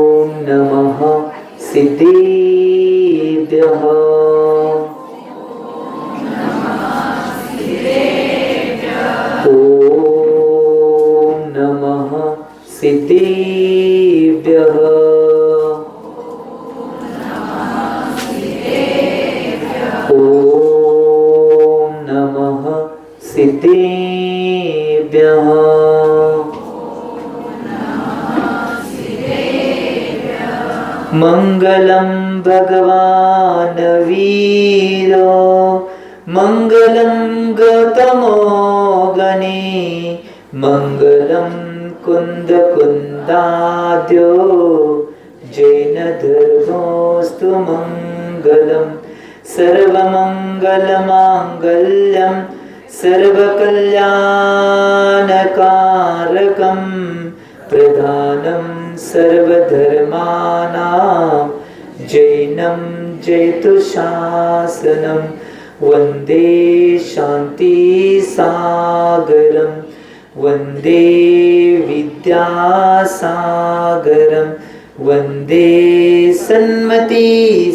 ॐ नमः सिद्धेभ्यः ॐ नमः सिद्धेभ्यः ॐ नमः सिद्धेभ्यः मङ्गलं भगवान् वीरो मङ्गलं गतमो गणे मङ्गलं कुन्दकुन्दाद्यो जैनधर्मोऽस्तु मङ्गलं सर्वमङ्गलमाङ्गल्यं सर्वकल्याणकारकं प्रधानं सर्वधर्माणां जैनं जैतुशासनं वन्दे शान्तिसागरं वन्दे विद्यासागरं वन्दे सन्मतीसागरं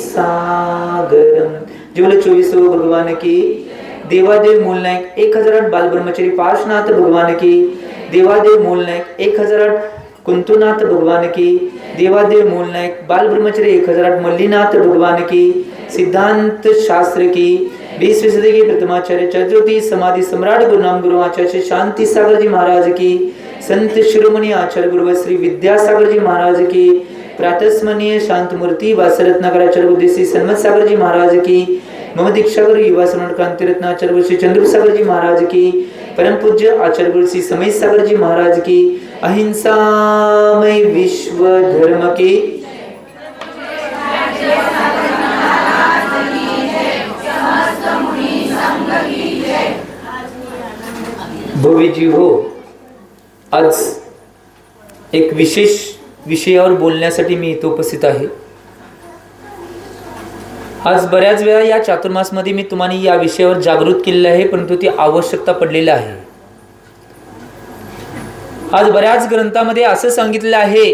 जुल चोवीसो भगवान की देवादेव मूल नायक एक हजार आठ बालब्रह्मचारी पार्श्वनाथ भगवान की देवादेव मूल नायक एक हजार आठ कुंतुनाथ भगवान की देवादेव मूल नायक बाल ब्रह्मचारी एक हज़ार आठ मल्लीनाथ भगवान की सिद्धांत शास्त्र की बीसवीं सदी के प्रथमाचार्य, चतुर्थी समाधि सम्राट गुरु नाम गुरु आचार्य शांति सागर जी महाराज की संत शिरोमणि आचार्य गुरु श्री विद्यासागर जी महाराज की प्रातस्मरणीय शांत मूर्ति वासरत्नाकर आचार्य बुद्धि श्री सन्मत सागर जी महाराज की मम दीक्षा गुरु युवा श्रवण क्रांति रत्न आचार्य श्री चंद्र सागर जी महाराज की परम पूज्य आचार्य गुरु श्री समय सागर जी महाराज की अहिंसामय विश्व धर्म की। भोवीजी हो आज एक विशेष विषयावर बोलण्यासाठी मी इथं उपस्थित आहे. आज बऱ्याच वेळा या चातुर्मासमध्ये मी तुम्हाला या विषयावर जागृत केलेलं आहे परंतु ती आवश्यकता पडलेली आहे. आज बऱ्याच ग्रंथामध्ये असं सांगितलं आहे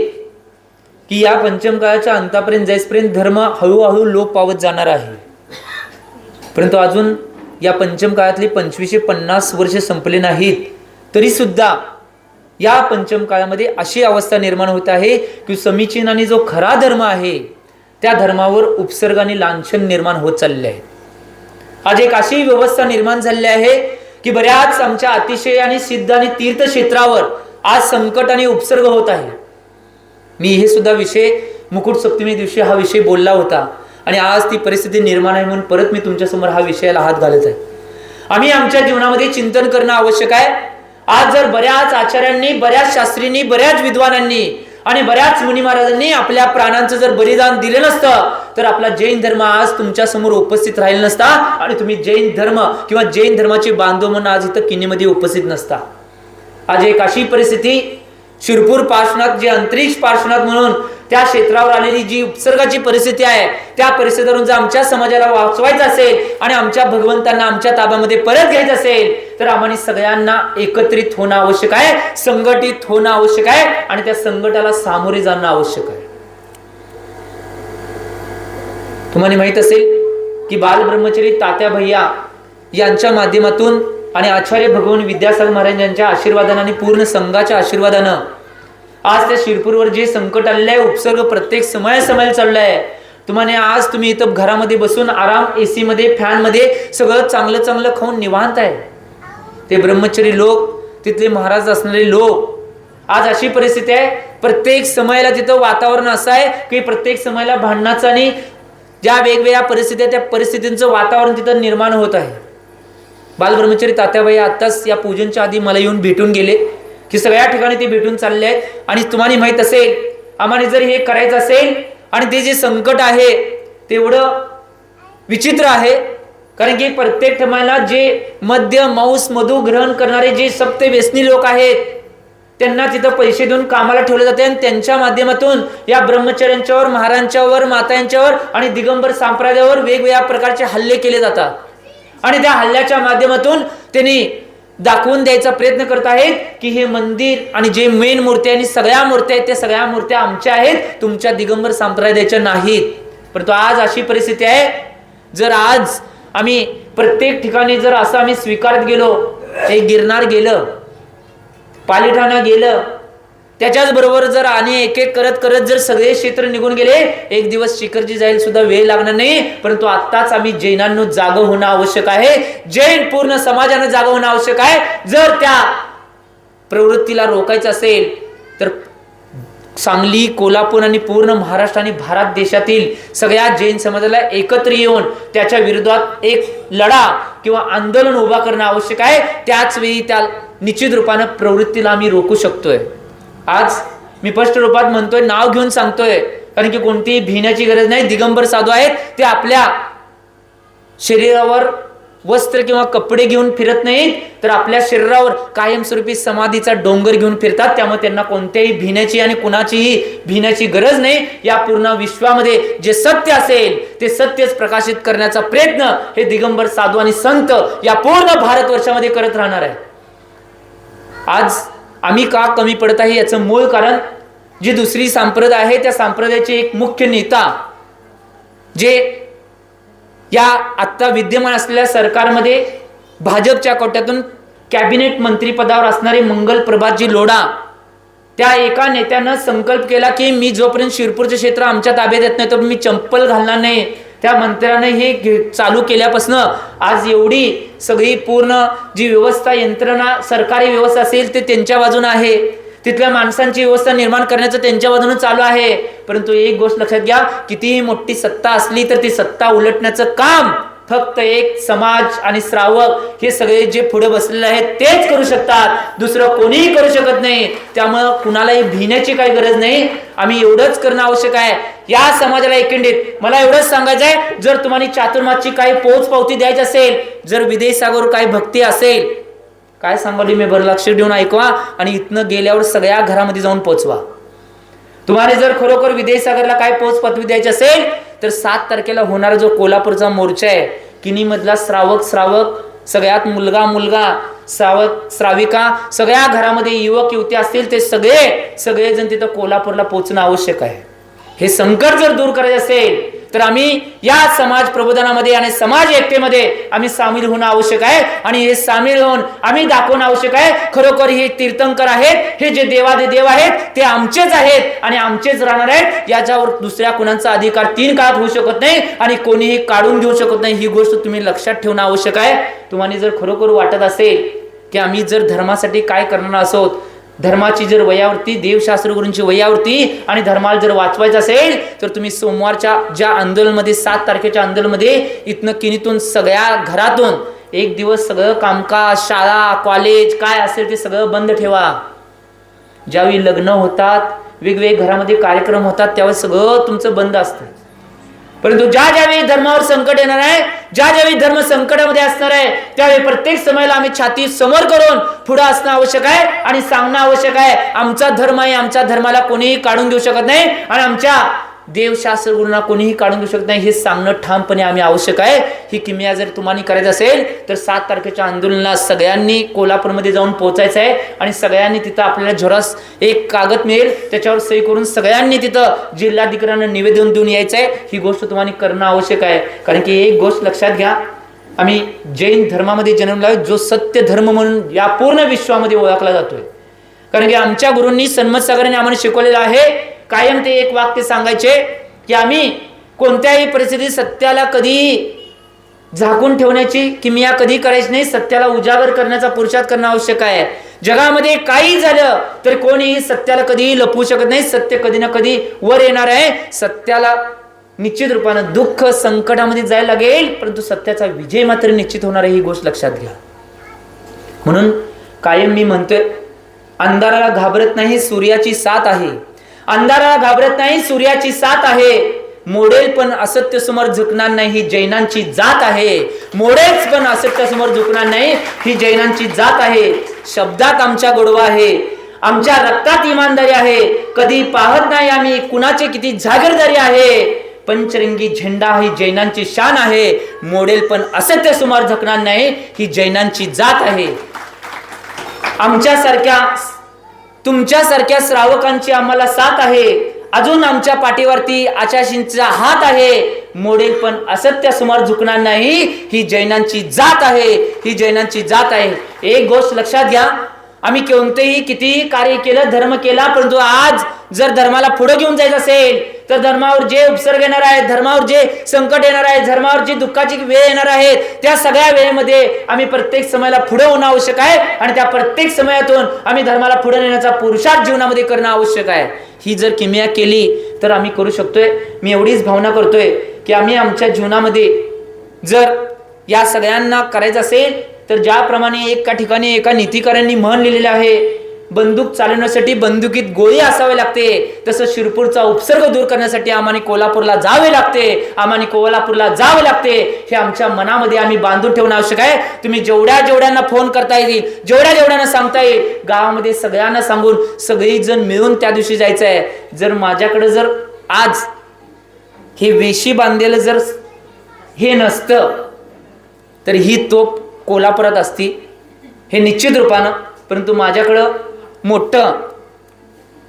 की या पंचम काळाच्या अंतापर्यंत जाईसपर्यंत धर्म हळूहळू लोप पावत जाणार आहे. परंतु अजून या पंचम काळातले पंचवीसशे पन्नास वर्ष संपले नाहीत तरी सुद्धा या पंचम काळामध्ये अशी अवस्था निर्माण होत आहे की समीचीन आणि जो खरा धर्म आहे त्या धर्मावर उपसर्ग आणि लांछन निर्माण होत चालले आहे. आज एक अशी व्यवस्था निर्माण झालेली आहे की बऱ्याच आमच्या अतिशय आणि सिद्ध आणि तीर्थक्षेत्रावर आज संकट आणि उपसर्ग होत आहे. मी हे सुद्धा विषय मुकुट सप्तमी दिवशी हा विषय बोलला होता आणि आज ती परिस्थिती निर्माण आहे म्हणून परत मी तुमच्यासमोर हा विषयाला हात घालत आहे. आम्ही आमच्या जीवनामध्ये चिंतन करणं आवश्यक आहे. आज जर बऱ्याच आचार्यांनी बऱ्याच शास्त्रींनी बऱ्याच विद्वानांनी आणि बऱ्याच मुनी महाराजांनी आपल्या प्राणांचं जर बलिदान दिलं नसतं तर आपला जैन धर्म आज तुमच्यासमोर उपस्थित राहील नसता आणि तुम्ही जैन धर्म किंवा जैन धर्माचे बांधव म्हणून आज इथं किनीमध्ये उपस्थित नसता. आज एक अशी परिस्थिती शिरपूर पार्श्वनाथ जे अंतरिक्ष पार्श्वनाथ म्हणून त्या क्षेत्रावर आलेली जी उपसर्गाची परिस्थिती आहे त्या परिस्थितीवरून जर आमच्या समाजाला वाचवायचं असेल आणि आमच्या भगवंतांना आमच्या ताब्यामध्ये परत घ्यायचं असेल तर आम्हाला सगळ्यांना एकत्रित होणं आवश्यक आहे संघटित होणं आवश्यक आहे आणि त्या संकटाला सामोरे जाणं आवश्यक आहे. तुम्हाला माहीत असेल की बाल ब्रह्मचारी तात्या भैया यांच्या माध्यमातून आणि आचार्य भगवान विद्यासागर महाराज यांच्या आशीर्वादानं आणि पूर्ण संघाच्या आशीर्वादानं आज त्या शिरपूरवर जे संकट आलेलं आहे उपसर्ग प्रत्येक समय समायला चाललं आहे तुम्हाला आज तुम्ही इथं घरामध्ये बसून आराम एसी मध्ये फॅनमध्ये सगळं चांगलं चांगलं खाऊन निवांत आहे. ते ब्रह्मचारी लोक तिथले महाराज असणारे लोक आज अशी परिस्थिती आहे प्रत्येक समयाला तिथं वातावरण असं आहे की प्रत्येक समयाला भांडणाचं आणि ज्या वेगवेगळ्या परिस्थिती आहेत त्या परिस्थितींचं वातावरण तिथं निर्माण होत आहे. बालब्रह्मचारी तात्याबाई आत्ताच या पूजनच्या आधी मला येऊन भेटून गेले. की सगळ्या ठिकाणी ते भेटून चालले आहेत. आणि तुम्हाला माहीत असेल आम्हाला जर हे करायचं असेल आणि ते जे संकट आहे तेवढं विचित्र आहे. कारण की प्रत्येक ठमाला जे मद्य मांस मधु ग्रहण करणारे जे सप्त व्यसनी लोक आहेत त्यांना तिथं पैसे देऊन कामाला ठेवले जाते आणि त्यांच्या माध्यमातून या ब्रह्मचर्यांच्यावर महाराजांच्यावर मातांच्यावर आणि दिगंबर संप्रदायावर वेगवेगळ्या प्रकारचे हल्ले केले जातात. आणि त्या हल्ल्याच्या माध्यमातून त्यांनी दाखवून द्यायचा प्रयत्न करत आहेत की हे मंदिर आणि जे मेन मूर्ती आणि सगळ्या मूर्त्या आहेत त्या सगळ्या मूर्त्या आमच्या आहेत तुमच्या दिगंबर संप्रदायाच्या नाहीत. परंतु आज अशी परिस्थिती आहे जर आज आम्ही प्रत्येक ठिकाणी जर असं आम्ही स्वीकारत गेलो हे गिरनार गेलं पालिठाणा गेलं त्याच्याच बरोबर जर आणि एक एक करत करत जर सगळे क्षेत्र निघून गेले एक दिवस शिखरजी जाईल सुद्धा वेळ लागणार नाही. परंतु आत्ताच आम्ही जैनांनो जाग होणं आवश्यक आहे. जैन पूर्ण समाजानं जाग होणं आवश्यक आहे. जर त्या प्रवृत्तीला रोखायचं असेल तर सांगली कोल्हापूर आणि पूर्ण महाराष्ट्र आणि भारत देशातील सगळ्या जैन समाजाला एकत्र येऊन त्याच्या विरोधात एक लढा किंवा आंदोलन उभा करणं आवश्यक आहे. त्याच वेळी त्या निश्चित रूपानं प्रवृत्तीला आम्ही रोखू शकतोय. आज मी स्पष्ट रूपात म्हणतोय नाव घेऊन सांगतोय. कारण की कोणतीही भिण्याची गरज नाही दिगंबर साधू आहेत ते आपल्या शरीरावर वस्त्र किंवा कपडे घेऊन फिरत नाहीत तर आपल्या शरीरावर कायमस्वरूपी समाधीचा डोंगर घेऊन फिरतात. त्यामुळे त्यांना कोणत्याही भिण्याची आणि कुणाचीही भिण्याची गरज नाही. या पूर्ण विश्वामध्ये जे सत्य असेल ते सत्यच प्रकाशित करण्याचा प्रयत्न हे दिगंबर साधू आणि संत या पूर्ण भारतवर्षामध्ये करत राहणार आहे आज आम्ही का कमी पडत आहे याचं मूळ कारण जी दुसरी संप्रदाय आहे त्या संप्रदायाचे एक मुख्य नेता जे या आत्ता विद्यमान असलेल्या सरकारमध्ये भाजपच्या कोट्यातून कॅबिनेट मंत्रीपदावर असणारे मंगल प्रभातजी लोढा त्या एका नेत्यानं संकल्प केला की मी जोपर्यंत शिरपूरचे क्षेत्र आमच्या ताब्यात येत नाही तर मी चंपल घालणार नाही. त्या मंत्र्याने हे घे- चालू केल्यापासनं आज एवढी सगळी पूर्ण जी व्यवस्था यंत्रणा सरकारी व्यवस्था असेल ते त्यांच्या बाजूने आहे. तिथल्या माणसांची व्यवस्था निर्माण करण्याचं त्यांच्या बाजूने चालू आहे. परंतु एक गोष्ट लक्षात घ्या कितीही मोठी सत्ता असली तर ती सत्ता उलटण्याचं काम फक्त एक समाज आणि श्रावक हे सगळे जे पुढे बसलेले आहेत तेच करू शकतात. दुसरं कोणीही करू शकत नाही. त्यामुळं कुणालाही भिण्याची काही गरज नाही. आम्ही एवढंच करणं आवश्यक आहे. या समाजाला एकंडीत मला एवढंच सांगायचं आहे जर तुम्हाला चातुर्माची काही पोच पावती द्यायची असेल जर विदेशावर काही भक्ती असेल काय सांगाली मी बरं? लक्ष देऊन ऐकवा आणि इथनं गेल्यावर सगळ्या घरामध्ये जाऊन पोचवा. तुम्हाला जर खरोखर विदेश सागरला काय पोच पदवी द्यायची असेल तर सात तारखेला होणारा जो कोल्हापूरचा मोर्चा आहे किनीमधला श्रावक श्रावक सगळ्यात मुलगा मुलगा श्रावक श्राविका सगळ्या घरामध्ये युवक युवती असतील ते सगळे सगळेजण तिथं कोल्हापूरला पोचणं आवश्यक आहे. हे संकट जर दूर करायचे असेल तर आम्ही या समाज प्रबोधनामध्ये आणि समाज एकतेमध्ये आम्ही सामील होणं आवश्यक आहे. आणि हे सामील होऊन आम्ही दाखवणं आवश्यक आहे. खरोखर हे तीर्थंकर आहेत. हे जे देवादे देव आहेत ते आमचेच आहेत आणि आमचेच राहणार आहेत. याच्यावर दुसऱ्या कुणाचा अधिकार तीन काळात होऊ शकत नाही आणि कोणीही काढून घेऊ शकत नाही. ही गोष्ट तुम्ही लक्षात ठेवणं आवश्यक आहे. तुम्हाला जर खरोखर वाटत असेल की आम्ही जर धर्मासाठी काय करणार असोत धर्माची जर वयावरती देवशास्त्र गुरूंची वयावरती आणि धर्माला जर वाचवायचं असेल तर तुम्ही सोमवारच्या ज्या आंदोलनमध्ये सात तारखेच्या आंदोलनमध्ये इथनं किनीतून सगळ्या घरातून एक दिवस सगळं कामकाज शाळा कॉलेज काय असेल ते सगळं बंद ठेवा. ज्यावेळी लग्न होतात वेगवेगळे घरामध्ये कार्यक्रम होतात त्यावेळी सगळं तुमचं बंद असतं. परंतु ज्या ज्यावेळी धर्मावर संकट येणार आहे ज्या ज्यावेळी धर्म संकटामध्ये असणार आहे त्यावेळी प्रत्येक समयाला आम्ही छाती समोर करून पुढे असणं आवश्यक आहे आणि सांगणं आवश्यक आहे आमचा धर्म आहे आमच्या धर्माला कोणीही काढून घेऊ शकत नाही आणि आमच्या देवशास्त्र गुरूंना कोणीही काढून घेऊ शकत नाही. हे सांगणं ठामपणे आम्ही आवश्यक आहे. ही किमया जर तुम्हाला करायचं असेल तर सात तारखेच्या आंदोलनाला सगळ्यांनी कोल्हापूरमध्ये जाऊन पोहोचायचं आहे आणि सगळ्यांनी तिथं आपल्याला झोरास एक कागद मिळेल. त्याच्यावर सही करून सगळ्यांनी तिथं जिल्हाधिकाऱ्यांना निवेदन देऊन यायचं आहे ही गोष्ट तुम्हाला करणं आवश्यक आहे. कारण की एक गोष्ट लक्षात घ्या. आम्ही जैन धर्मामध्ये जन्मला जो सत्य धर्म म्हणून या पूर्ण विश्वामध्ये ओळखला जातोय. कारण की आमच्या गुरूंनी सन्मत सागराने आम्हाला शिकवलेलं आहे कायम ते एक वाक्य सांगायचे की आम्ही कोणत्याही परिस्थितीत सत्याला कधी झाकून ठेवण्याची किमिया कधी करायची नाही सत्याला उजागर करण्याचा पुरुषार्थ करणं आवश्यक आहे. जगामध्ये काही झालं तर कोणीही सत्याला कधीही लपवू शकत नाही सत्य कधी ना कधी वर येणार आहे. सत्याला निश्चित रूपानं दुःख संकटामध्ये जायला लागेल परंतु सत्याचा विजय मात्र निश्चित होणार आहे ही गोष्ट लक्षात घ्या. म्हणून कायम मी म्हणतोय अंधाराला घाबरत नाही सूर्याची साथ आहे. अंधाराला घाबरत नाही सूर्याची साथ आहे. मोडेल पण असत्य समोर झुकणार नाही ही जैनांची जात आहे. मोडेल पण असत्य समोर झुकणार नाही ही जैनांची जात आहे. शब्दात आमच्या गोडवा आहे. आमच्या रक्तात इमानदारी आहे. कधी पाहत नाही आम्ही कुणाचे किती जागीरदारी आहे. पंचरंगी झेंडा ही जैनांची शान आहे. मोडेल पण असत्य समोर झुकणार नाही ही जैनांची जात आहे. आमच्यासारख्या तुमच्यासारख्या श्रावकांची आम्हाला साथ आहे. अजून आमच्या पाठीवरती आचाशींचा हात आहे. मोडेल पण असत्य समोर झुकणार नाही. ही जैनांची जात आहे. ही जैनांची जात आहे. एक गोष्ट लक्षात घ्या. आम्ही कोणतेही कितीही कार्य केलं धर्म केला परंतु आज जर धर्माला पुढे घेऊन जायचं असेल तर धर्मावर जे उपसर्ग येणार आहे धर्मावर जे संकट येणार आहे धर्मावर जी दुःखाची वेळ येणार आहे त्या सगळ्या वेळेमध्ये आम्ही प्रत्येक समयाला पुढे होणं आवश्यक आहे आणि त्या प्रत्येक समयातून आम्ही धर्माला पुढे नेण्याचा पुरुषार्थ जीवनामध्ये करणं आवश्यक आहे. ही जर किमया केली तर आम्ही करू शकतोय. मी एवढीच भावना करतोय की आम्ही आमच्या जीवनामध्ये जर या सगळ्यांना करायचं असेल तर ज्याप्रमाणे एका ठिकाणी एका नीतिकारांनी म्हण लिहिलेलं आहे बंदूक चालवण्यासाठी बंदुकीत गोळी असावे लागते. तसं शिरपूरचा उपसर्ग दूर करण्यासाठी आम्हाला कोल्हापूरला जावे लागते. आम्हाला कोल्हापूरला जावे लागते. हे आमच्या मनामध्ये आम्ही बांधून ठेवणं आवश्यक आहे. तुम्ही जेवढ्या जेवढ्यांना फोन करता येईल जेवढ्या जेवढ्यांना सांगता येईल गावामध्ये सगळ्यांना सांगून सगळीजण मिळून त्या दिवशी जायचं आहे. जर माझ्याकडे जर आज हे वेशी बांधलेलं जर हे नसतं तर ही तोप कोल्हापुरात असती. हे निश्चित रूपानं परंतु माझ्याकडं मोठं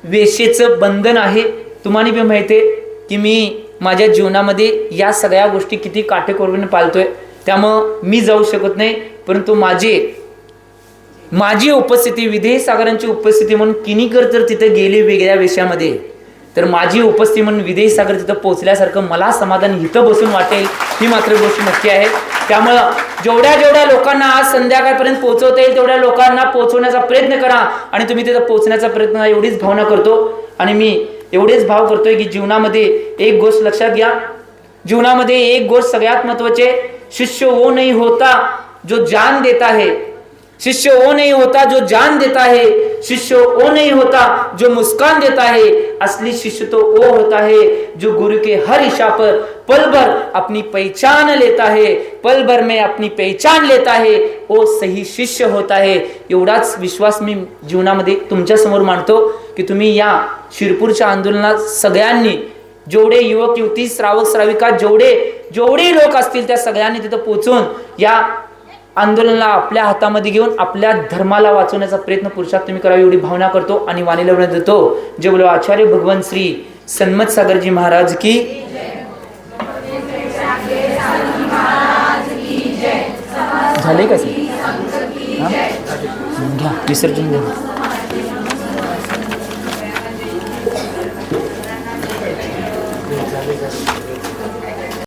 वेशेचं बंधन आहे. तुम्हाला बी माहिती आहे की मी माझ्या जीवनामध्ये या सगळ्या गोष्टी किती काटेकोरपणे पाळतोय. त्यामुळं मी जाऊ शकत नाही परंतु माझे माझी उपस्थिती विधेय सागरांची उपस्थिती म्हणून किनीकर तर तिथे गेली वेगळ्या वेशामध्ये. तर माझी उपस्थिती म्हणून विदेश सागर तिथं पोहोचल्यासारखं मला समाधान इथं बसून वाटेल ही मात्र गोष्ट नक्की आहे. त्यामुळं जेवढ्या जेवढ्या लोकांना आज संध्याकाळपर्यंत पोहोचवता येईल तेवढ्या लोकांना पोहोचवण्याचा प्रयत्न करा आणि तुम्ही तिथं पोहोचण्याचा प्रयत्न एवढीच भावना करतो. आणि मी एवढेच भाव करतोय की जीवनामध्ये एक गोष्ट लक्षात घ्या. जीवनामध्ये एक गोष्ट सगळ्यात महत्त्वाचे शिष्य वो नाही होता जो जान देता है शिष्य वो नहीं होता जो जान देता है शिष्य वो नहीं होता जो मुस्कान देता है। असली शिष्य तो वो होता है जो गुरु के हर इशा पर पल भर अपनी पहचान लेता है पल भर में अपनी पहचान लेता है। वो सही शिष्य होता है। एवढाच विश्वास मी जीवनामध्ये तुमच्यासमोर मांडतो की तुम्ही या शिरपूरच्या आंदोलनात सगळ्यांनी जेवढे युवक युवती श्रावक श्राविका जेवढे जेवढे लोक असतील त्या सगळ्यांनी तिथं पोचून या आंदोलनाला आपल्या हातामध्ये घेऊन आपल्या धर्माला वाचवण्याचा प्रयत्न पुरुषात तुम्ही करावी एवढी भावना करतो आणि वाणीला विनंती देतो. जे बोलो आचार्य भगवान श्री सन्मत सागरजी महाराज की झाले का सर? घ्या विसर्जन घ्या.